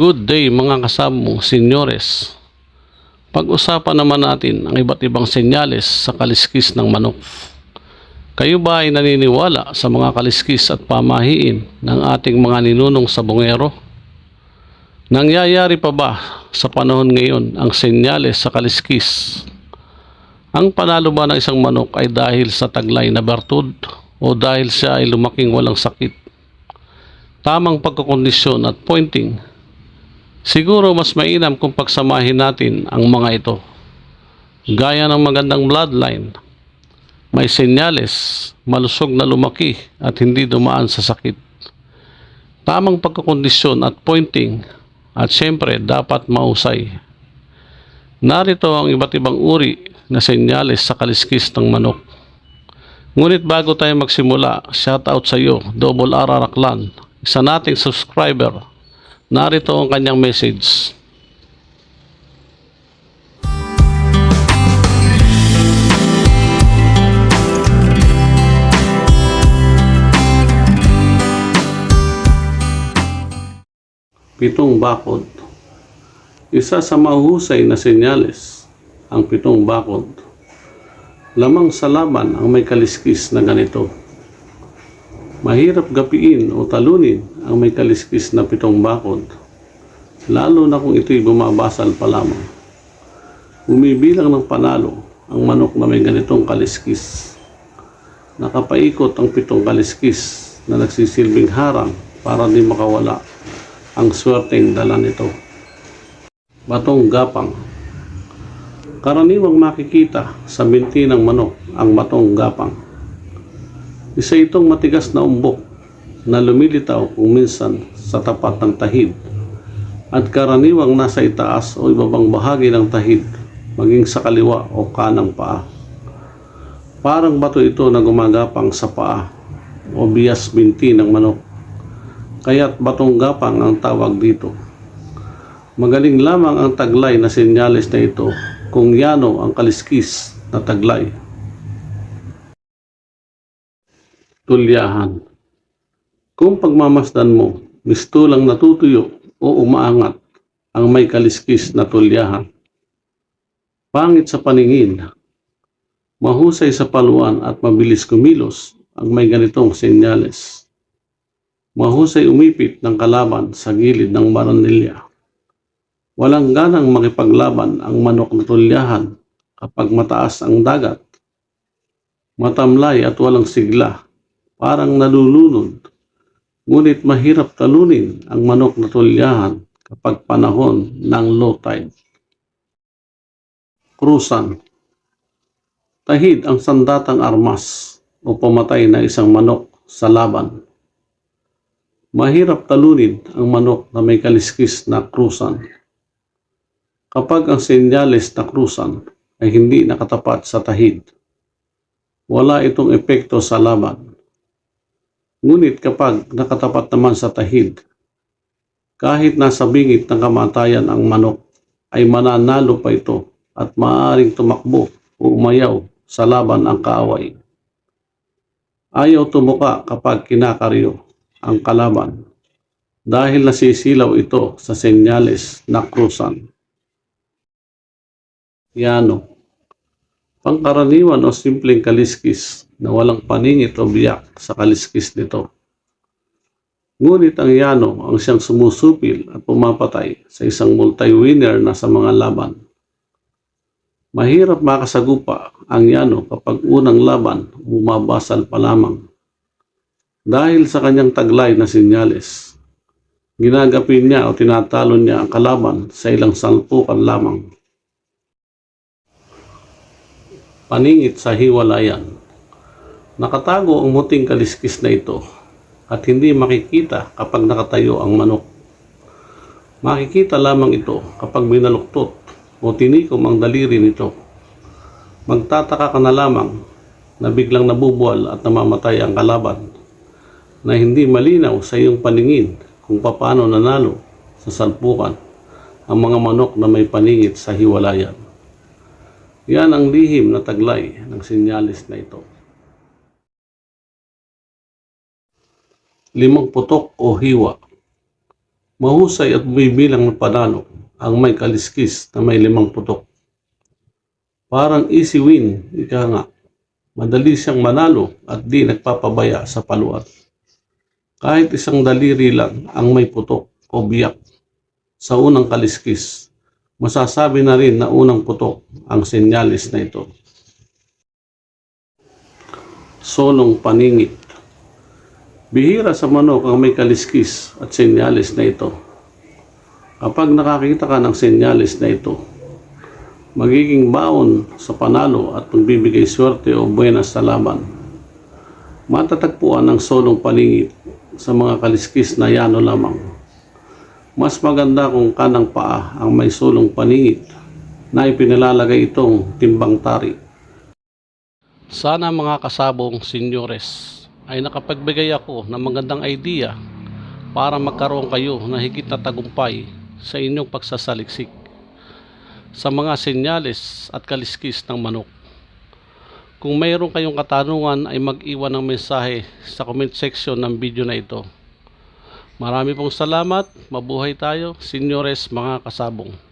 Good day mga kasamo, senyores. Pag-usapan naman natin ang iba't ibang senyales sa kaliskis ng manok. Kayo ba ay naniniwala sa mga kaliskis at pamahiin ng ating mga ninunong sabongero? Nangyayari pa ba sa panahon ngayon ang senyales sa kaliskis? Ang panalo ba ng isang manok ay dahil sa taglay na bertud o dahil siya ay lumaking walang sakit? Tamang pagkakondisyon at pointing Siguro mas mainam kung pagsamahin natin ang mga ito. Gaya ng magandang bloodline, may senyales, malusog na lumaki at hindi dumaan sa sakit. Tamang pagkakondisyon at pointing at syempre dapat mausay. Narito ang iba't ibang uri na senyales sa kaliskis ng manok. Ngunit bago tayo magsimula, shoutout sa iyo, Double R Araklan, isa nating subscriber Narito ang kanyang message. Pitong bakod. Isa sa mahusay na senyales ang pitong bakod. Lamang sa laban ang may kaliskis na ganito. Mahirap gapiin o talunin ang may kaliskis na pitong bakod, lalo na kung ito'y bumabasal pa lamang. Bumibilang ng panalo ang manok na may ganitong kaliskis. Nakapaikot ang pitong kaliskis na nagsisilbing harang para di makawala ang swerteng dala nito. Batong gapang Karaniwang makikita sa binti ng manok ang batong gapang. Isa itong matigas na umbok na lumilitaw kung minsan sa tapat ng tahid at karaniwang nasa itaas o ibabang bahagi ng tahid maging sa kaliwa o kanang paa. Parang bato ito na gumagapang sa paa o bias binti ng manok. Kaya't batong gapang ang tawag dito. Magaling lamang ang taglay na senyales na ito kung yano ang kaliskis na taglay. Tulyahan kung pagmamasdan mo, mistulang natutuyo o umaangat ang may kaliskis na tulyahan. Pangit sa paningin, mahusay sa paluan at mabilis kumilos ang may ganitong senyales. Mahusay umipit ng kalaban sa gilid ng baranilya. Walang ganang makipaglaban ang manok na tulyahan kapag mataas ang dagat. Matamlay at walang sigla, parang nalulunod Ngunit mahirap talunin ang manok na tulyahan kapag panahon ng low tide. Krusan Tahid ang sandatang armas o pamatay na isang manok sa laban. Mahirap talunin ang manok na may kaliskis na krusan. Kapag ang senyales na krusan ay hindi nakatapat sa tahid, wala itong epekto sa laban Ngunit kapag nakatapat naman sa tahid, kahit nasa bingit ng kamatayan ang manok, ay mananalo pa ito at maaaring tumakbo o umayaw sa laban ang kaaway. Ayaw tumuka kapag kinakaryo ang kalaban dahil nasisilaw ito sa senyales na krusan. Yano Pangkaraniwan o simpleng kaliskis na walang paningit o biyak sa kaliskis nito. Ngunit ang yano ang siyang sumusupil at pumapatay sa isang multi-winner na sa mga laban. Mahirap makasagupa ang yano kapag unang laban bumabasal pa lamang. Dahil sa kanyang taglay na sinyales, ginagapin niya o tinatalon niya ang kalaban sa ilang salpukan lamang. Paningit sa hiwalayan Nakatago ang muting kaliskis na ito at hindi makikita kapag nakatayo ang manok. Makikita lamang ito kapag binaluktot o tinikom ang daliri nito. Magtataka ka na lamang na biglang nabubuwal at namamatay ang kalaban na hindi malinaw sa iyong paningin kung paano nanalo sa salpukan ang mga manok na may paningit sa hiwalayan. Yan ang lihim na taglay ng sinyalis na ito. Limang putok o hiwa. Mahusay at bibilang ng panalo ang may kaliskis na may limang putok. Parang easy win, ika nga. Madali siyang manalo at di nagpapabaya sa paluat. Kahit isang daliri lang ang may putok o biyak sa unang kaliskis, masasabi na rin na unang putok ang senyalis na ito. Solong paningit Bihira sa manok ang may kaliskis at senyalis na ito. Kapag nakakita ka ng senyalis na ito, magiging baon sa panalo at magbibigay swerte o buenas sa laban. Matatagpuan ang solong paningit sa mga kaliskis na yano lamang. Mas maganda kung kanang paa ang may solong paningit na ipinilalagay itong timbang tari. Sana mga kasabong senyores ay nakapagbigay ako ng magandang idea para magkaroon kayo ng higit na tagumpay sa inyong pagsasaliksik sa mga senyales at kaliskis ng manok. Kung mayroon kayong katanungan ay mag-iwan ng mensahe sa comment section ng video na ito. Marami pong salamat, mabuhay tayo, senyores mga kasabong.